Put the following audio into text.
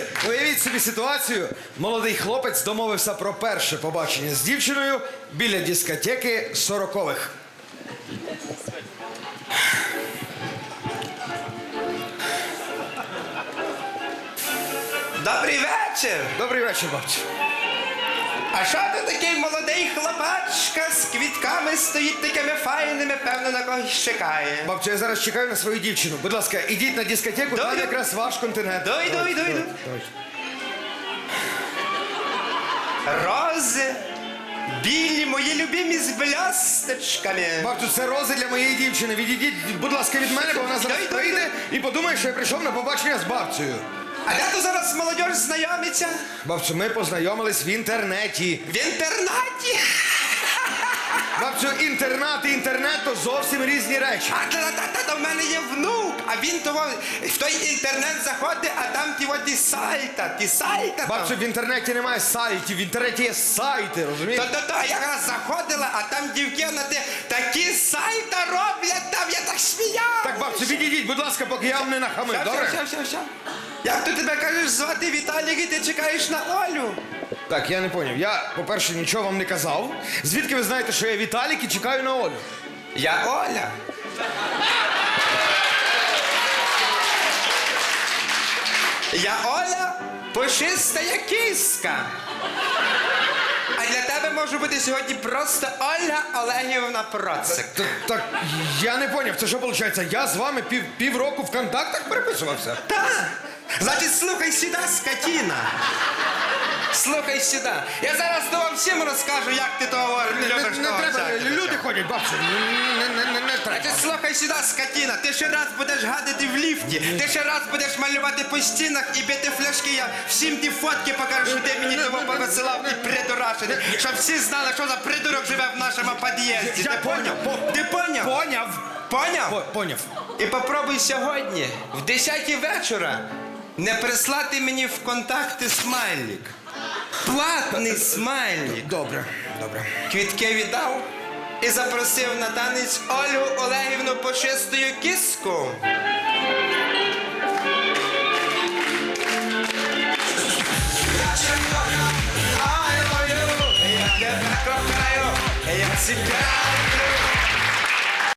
Друзі, уявіть собі ситуацію. Молодий хлопець домовився про перше побачення з дівчиною біля дискотеки сорокових. Добрий вечір. Добрий вечір, бабці. А що ти такий молодий стоїть такими файними, певно, на когось чекає. Бабця, я зараз чекаю на свою дівчину. Будь ласка, ідіть на дискотеку, там Дойду. якраз ваш континент. Дойду, Давайте, йду, йду. давайте. Рози, білі, мої любимі з блясточками. Бабцю, це рози для моєї дівчини. Відійдіть, будь ласка, від мене, бо вона зараз прийде і подумає, що я прийшов на побачення з бабцею. А де то зараз молодь знайомиться? Бабцю, ми познайомились в інтернеті. В інтернаті. Бабцю, інтернат і інтернет то зовсім різні речі. А та, та, та, та в мене є внук, а він того в той інтернет заходить, а там ті от ті сайта, ті сайта. там. Бабцю, в інтернеті немає сайтів, в інтернеті є сайти, розумієте? Та-та-та, я якраз заходила, а там дівчина ти такі сайта роблять, там я так сміяв. Так, бабцю, відійдіть, будь ласка, поки я вам не нахамив, добре? все, все, все. Як то тебе кажеш звати Віталік і ти чекаєш на Олю? Так, я не поняв. Я, по-перше, нічого вам не казав. Звідки ви знаєте, що я Віталік і чекаю на Олю? Я Оля. Я Оля, пушистая киска. А для тебе може бути сьогодні просто Ольга Олегівна Процик. Т- Так, я не поняв, це що виходить? Я з вами пів, півроку в контактах переписувався? Так. Значить, слухай сюди, скотіна. Слухай сюди. Я зараз то вам всім розкажу, як ти того Не, не, не того треба, всякого. люди ходять, бабцю. Не, не, не, не треба. Значить, слухай сюди, скотіна. Ти ще раз будеш гадити в ліфті. Ти ще раз будеш малювати по стінах і бити фляшки. Я всім ті фотки покажу, що ти мені того повисилав і придурашений. Щоб всі знали, що за придурок живе в нашому під'їзді. Я Ти поняв, по- Ти поняв? Поняв. Поняв? По- Поняв. І попробуй сьогодні, в 10 вечора, не прислати мені в контакти смайлік. Платний смайлік. Добре, добре. Квітки віддав і запросив на танець Олю Олегівну Пошистою кіску. Я тебе кохаю, я тебе люблю.